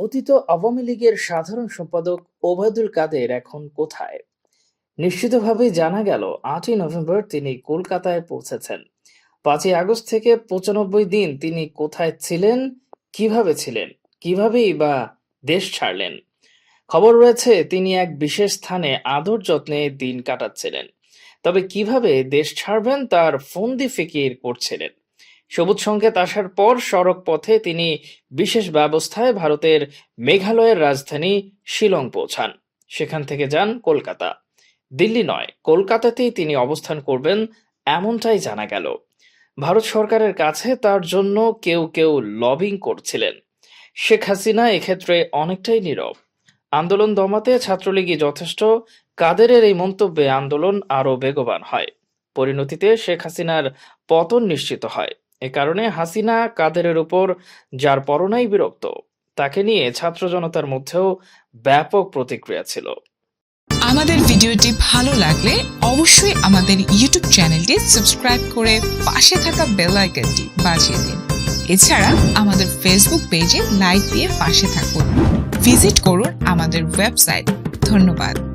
পতিত আওয়ামী লীগের সাধারণ সম্পাদক ওবায়দুল কাদের এখন কোথায়? নিশ্চিতভাবেই জানা গেল, আটই নভেম্বর তিনি কলকাতায় পৌঁছেছেন। পাঁচই আগস্ট থেকে পঁচানব্বই দিন তিনি কোথায় ছিলেন, কীভাবে ছিলেন, কিভাবেই বা দেশ ছাড়লেন? খবর রয়েছে, তিনি এক বিশেষ স্থানে আদর যত্নে দিন কাটাচ্ছিলেন। তবে কীভাবে দেশ ছাড়বেন, তার ফন্দি ফিকির করছিলেন। সবুজ সংকেত আসার পর সড়ক পথে তিনি বিশেষ ব্যবস্থায় ভারতের মেঘালয়ের রাজধানী শিলং পৌঁছান। সেখান থেকে যান কলকাতা। দিল্লি নয়, কলকাতাতেই তিনি অবস্থান করবেন এমনটাই জানা গেল। ভারত সরকারের কাছে তার জন্য কেউ কেউ লবিং করছিলেন। শেখ হাসিনা এক্ষেত্রে অনেকটাই নীরব। আন্দোলন দমাতে ছাত্রলীগই যথেষ্ট, কাদেরের এই মন্তব্যে আন্দোলন আরও বেগবান হয়। পরিণতিতে শেখ হাসিনার পতন নিশ্চিত হয়। এ কারণে হাসিনা কাদেরের উপর যার পরনাই বিরক্ত, তাকে নিয়ে ছাত্র জনতার মধ্যেও ব্যাপক প্রতিক্রিয়া ছিল। আমাদের ভিডিওটি ভালো লাগলে অবশ্যই আমাদের ইউটিউব চ্যানেলটি সাবস্ক্রাইব করে পাশে থাকা বেল আইকনটি বাজিয়ে দিন। এছাড়া আমাদের ফেসবুক পেজে লাইক দিয়ে পাশে থাকুন। ভিজিট করুন আমাদের ওয়েবসাইট ধন্যবাদ।